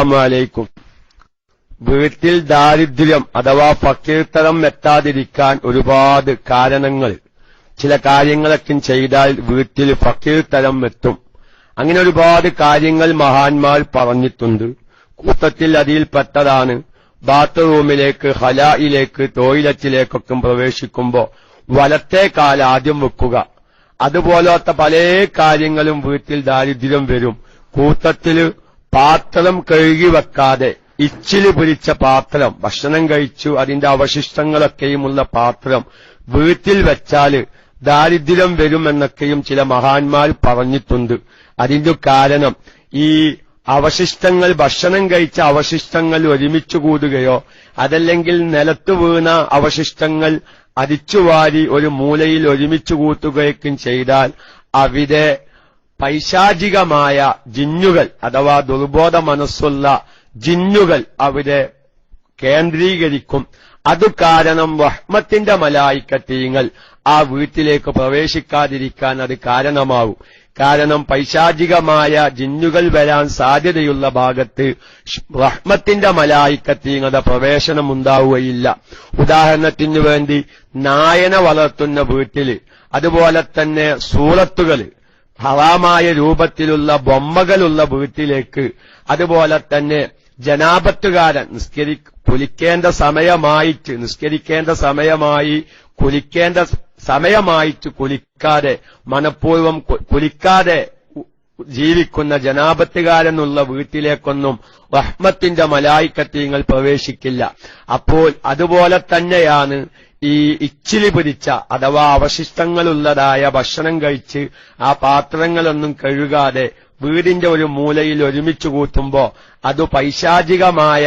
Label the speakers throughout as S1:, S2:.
S1: അസ്സലാമലൈക്കും. വീട്ടിൽ ദാരിദ്ര്യം അഥവാ ഫക്കീർത്തനം എത്താതിരിക്കാൻ ഒരുപാട് കാരണങ്ങൾ. ചില കാര്യങ്ങളൊക്കെ ചെയ്താൽ വീട്ടിൽ ഫക്കീർത്തനം എത്തും. അങ്ങനെ ഒരുപാട് കാര്യങ്ങൾ മഹാന്മാർ പറഞ്ഞിട്ടുണ്ട്. കൂട്ടത്തിൽ അതിൽപ്പെട്ടതാണ്. ബാത്റൂമിലേക്ക് ഹലായിലേക്ക് ടോയ്ലറ്റിലേക്കൊക്കെ പ്രവേശിക്കുമ്പോൾ വലത്തെ കാൽ ആദ്യം വെക്കുക. അതുപോലത്തെ പല കാര്യങ്ങളും വീട്ടിൽ ദാരിദ്ര്യം വരും. കൂട്ടത്തിൽ പാത്രം കഴുകി വെക്കാതെ ഇച്ചിൽ പിടിച്ച പാത്രം ഭക്ഷണം കഴിച്ചു അതിന്റെ അവശിഷ്ടങ്ങളൊക്കെയുമുള്ള പാത്രം വീട്ടിൽ വെച്ചാൽ ദാരിദ്ര്യം വരുമെന്നൊക്കെയും ചില മഹാന്മാർ പറഞ്ഞിട്ടുണ്ട്. അതിന്റെ കാരണം ഈ അവശിഷ്ടങ്ങൾ ഭക്ഷണം കഴിച്ച അവശിഷ്ടങ്ങൾ ഒരുമിച്ചു കൂടുകയോ അതല്ലെങ്കിൽ നിലത്തു വീണ അവശിഷ്ടങ്ങൾ അരിച്ചുവാരി ഒരു മൂലയിൽ ഒരുമിച്ചു കൂട്ടുകയൊക്കെ ചെയ്താൽ അവിടെ പൈശാചികമായ ജിന്നുകൾ അഥവാ ദുർബോധ മനസ്സുള്ള ജിന്നുകൾ അവിടെ കേന്ദ്രീകരിക്കും. അത് കാരണം വഹ്മത്തിന്റെ മലായിക്കത്തീങ്ങൾ ആ വീട്ടിലേക്ക് പ്രവേശിക്കാതിരിക്കാൻ അത് കാരണമാവും. കാരണം പൈശാചികമായ ജിന്നുകൾ വരാൻ സാധ്യതയുള്ള ഭാഗത്ത് റഹ്മത്തിന്റെ മലായിക്കത്തീങ്ങളുടെ പ്രവേശനം ഉണ്ടാവുകയില്ല ഉദാഹരണത്തിനു വേണ്ടി നായന വളർത്തുന്ന വീട്ടിൽ അതുപോലെ തന്നെ സൂറത്തുകൾ ഹറാമായ രൂപത്തിലുള്ള ബൊമ്മകളുള്ള വീട്ടിലേക്ക് അതുപോലെ തന്നെ ജനാപത്തുകാരൻ നിസ്കരി കുലിക്കേണ്ട സമയമായിട്ട് നിസ്കരിക്കേണ്ട സമയമായി കുലിക്കേണ്ട സമയമായിട്ട് കുലിക്കാതെ മനഃപൂർവം കുലിക്കാതെ ജീവിക്കുന്ന ജനാപത്തുകാരെന്നുള്ള വീട്ടിലേക്കൊന്നും റഹ്മത്തിന്റെ മലായിക്കത്തീങ്ങൾ പ്രവേശിക്കില്ല. അപ്പോൾ അതുപോലെ തന്നെയാണ് ഈ ഇച്ചിലി പിടിച്ച അഥവാ അവശിഷ്ടങ്ങളുള്ളതായ ഭക്ഷണം കഴിച്ച് ആ പാത്രങ്ങളൊന്നും കഴുകാതെ വീടിന്റെ ഒരു മൂലയിൽ ഒരുമിച്ചു കൂട്ടുമ്പോ അത് പൈശാചികമായ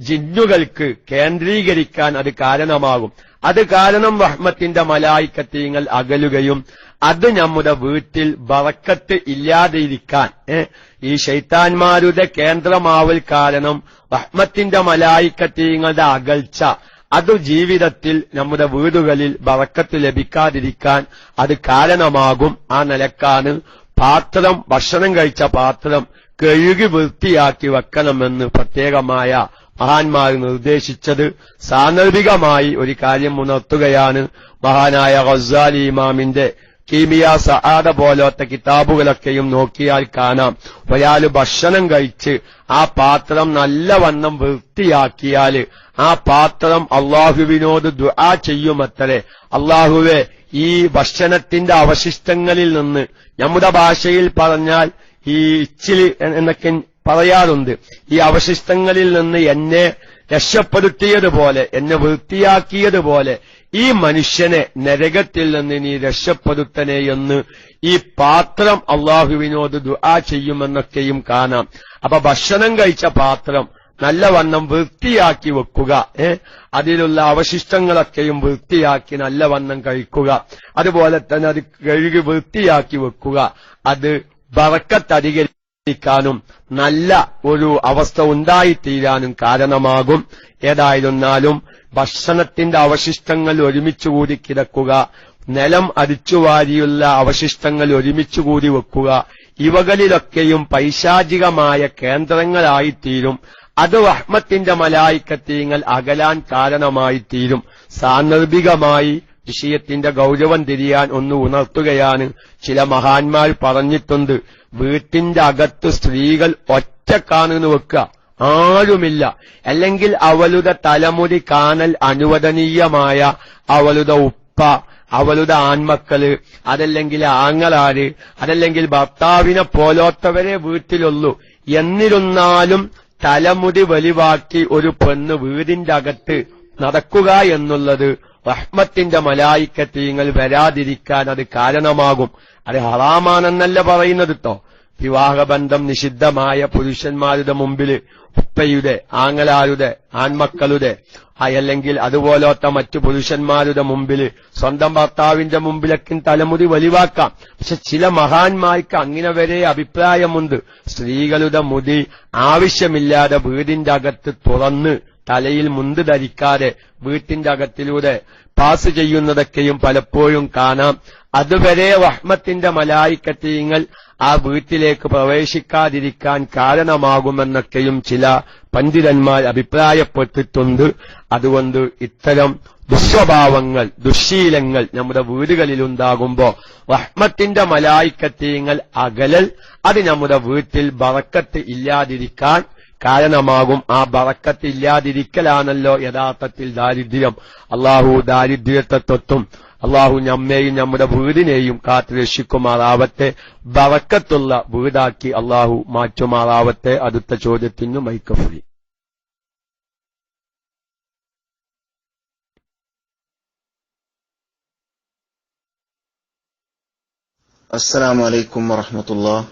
S1: ജിന്നുകൾക്ക് കേന്ദ്രീകരിക്കാൻ അത് കാരണമാകും. അത് കാരണം റഹ്മത്തിന്റെ മലായിക്കത്തീങ്ങൾ അകലുകയും അത് നമ്മുടെ വീട്ടിൽ വറക്കത്ത് ഇല്ലാതിരിക്കാൻ ഈ ശൈത്താന്മാരുടെ കേന്ദ്രമാവൽ കാരണം റഹ്മത്തിന്റെ മലായിക്കത്തീങ്ങളുടെ അകൽച്ച അത് ജീവിതത്തിൽ നമ്മുടെ വീടുകളിൽ വറക്കത്ത് ലഭിക്കാതിരിക്കാൻ അത് കാരണമാകും. ആ നിലക്കാണ് പാത്രം ഭക്ഷണം കഴിച്ച പാത്രം കഴുകി വൃത്തിയാക്കി വെക്കണമെന്ന് പ്രത്യേകമായ മഹാന്മാർ നിർദ്ദേശിച്ചത്. സാന്ദർഭികമായി ഒരു കാര്യം ഉണർത്തുകയാണ് മഹാനായ റസാലി ഇമാമിന്റെ കീമിയ സഹാദ പോലത്തെ കിതാബുകളൊക്കെയും നോക്കിയാൽ കാണാം. ഒരാൾ ഭക്ഷണം കഴിച്ച് ആ പാത്രം നല്ലവണ്ണം വൃത്തിയാക്കിയാൽ ആ പാത്രം അള്ളാഹുവിനോട് ദുആ ചെയ്യുമത്രേ. അള്ളാഹുവെ ഈ ഭക്ഷണത്തിന്റെ അവശിഷ്ടങ്ങളിൽ നിന്ന് നമ്മുടെ ഭാഷയിൽ പറഞ്ഞാൽ ഈ ഇച്ചിലി എന്നൊക്കെ പറയാറുണ്ട്. ഈ അവശിഷ്ടങ്ങളിൽ നിന്ന് എന്നെ രക്ഷപ്പെടുത്തിയതുപോലെ എന്നെ വൃത്തിയാക്കിയതുപോലെ ഈ മനുഷ്യനെ നരകത്തിൽ നിന്ന് നീ രക്ഷപ്പെടുത്തനെ എന്ന് ഈ പാത്രം അള്ളാഹുവിനോട് ദുആ ചെയ്യുമെന്നൊക്കെയും കാണാം. അപ്പൊ ഭക്ഷണം കഴിച്ച പാത്രം നല്ലവണ്ണം വൃത്തിയാക്കി വെക്കുക അതിലുള്ള അവശിഷ്ടങ്ങളൊക്കെയും വൃത്തിയാക്കി നല്ലവണ്ണം കഴിക്കുക. അതുപോലെ തന്നെ അത് കഴുകി വൃത്തിയാക്കി വെക്കുക. അത് ബറക്കത്തധികരിക്കാനും നല്ല ഒരു അവസ്ഥ ഉണ്ടായിത്തീരാനും കാരണമാകും. ഏതായിരുന്നാലും ഭക്ഷണത്തിന്റെ അവശിഷ്ടങ്ങൾ ഒരുമിച്ചുകൂടി കിടക്കുക നിലം അരിച്ചുവാരിയുള്ള അവശിഷ്ടങ്ങൾ ഒരുമിച്ചുകൂടി വെക്കുക ഇവകളിലൊക്കെയും പൈശാചികമായ കേന്ദ്രങ്ങളായിത്തീരും. അത് റഹ്മത്തിന്റെ മലായിക്കത്തീങ്ങൾ അകലാൻ കാരണമായിത്തീരും. സാന്ദർഭികമായി വിഷയത്തിന്റെ ഗൗരവം തിരിയാൻ ഒന്ന് ഉണർത്തുകയാണ് ചില മഹാന്മാർ പറഞ്ഞിട്ടുണ്ട്. വീട്ടിന്റെ അകത്ത് സ്ത്രീകൾ ഒറ്റക്കാണെന്ന് വെക്കുക. ആരുമില്ല. അല്ലെങ്കിൽ അവളുടെ തലമുടി കാണൽ അനുവദനീയമായ അവളുടെ ഉപ്പ അവളുടെ ആൺമക്കൾ അതല്ലെങ്കിൽ ആങ്ങളാര് അതല്ലെങ്കിൽ ഭർത്താവിനെ പോലോത്തവരെ വീട്ടിലുള്ളൂ. എന്നിരുന്നാലും തലമുടി വലിവാക്കി ഒരു പെണ്ണ് വീടിന്റെ അകത്ത് നടക്കുക എന്നുള്ളത് റഹ്മത്തിന്റെ മലായിക്കത്തീങ്ങൾ വരാതിരിക്കാൻ അത് കാരണമാകും. അത് ഹറാമാണെന്നല്ല പറയുന്നത് കേട്ടോ വിവാഹബന്ധം നിഷിദ്ധമായ പുരുഷന്മാരുടെ മുമ്പിൽ ഉപ്പയുടെ ആങ്ങളാരുടെ ആൺമക്കളുടെ അല്ലെങ്കിൽ അതുപോലത്തെ മറ്റു പുരുഷന്മാരുടെ മുമ്പിൽ സ്വന്തം ഭർത്താവിന്റെ മുമ്പിലൊക്കെ തലമുടി വലിവാക്കാം പക്ഷെ ചില മഹാന്മാർക്ക് അങ്ങനെ വരെ അഭിപ്രായമുണ്ട്. സ്ത്രീകളുടെ മുടി ആവശ്യമില്ലാതെ വീടിന്റെ അകത്ത് തുറന്ന് തലയിൽ മുന്ത് ധരിക്കാതെ വീട്ടിന്റെ അകത്തിലൂടെ പാസ് ചെയ്യുന്നതൊക്കെയും പലപ്പോഴും കാണാം. അതുവരെ റഹ്മത്തിന്റെ മലായിക്കത്തീങ്ങൾ ആ വീട്ടിലേക്ക് പ്രവേശിക്കാതിരിക്കാൻ കാരണമാകുമെന്നൊക്കെയും ചില പണ്ഡിതന്മാർ അഭിപ്രായപ്പെട്ടിട്ടുണ്ട്. അതുകൊണ്ട് ഇത്തരം ദുസ്വഭാവങ്ങൾ ദുശ്ശീലങ്ങൾ നമ്മുടെ വീടുകളിലുണ്ടാകുമ്പോൾ റഹ്മത്തിന്റെ മലായിക്കത്തീങ്ങൾ അകലൽ അത് നമ്മുടെ വീട്ടിൽ ബറക്കത്ത് ഇല്ലാതിരിക്കാൻ കാരണമാകും. ആ ബറക്കത്തില്ലാതിരിക്കലാണല്ലോ യഥാർത്ഥത്തിൽ ദാരിദ്ര്യം. അള്ളാഹു ദാരിദ്ര്യത്തെ തൊത്തും അള്ളാഹു ഞമ്മേയും നമ്മുടെ വീടിനെയും കാത്തു രക്ഷിക്കുമാറാവട്ടെ. ബറക്കത്തുള്ള വീടാക്കി അള്ളാഹു മാറ്റുമാറാവട്ടെ. അടുത്ത ചോദ്യത്തിനു മൈക്കഫ്രീ
S2: അസ്സാം വലൈക്കും വാഹമത്തുള്ള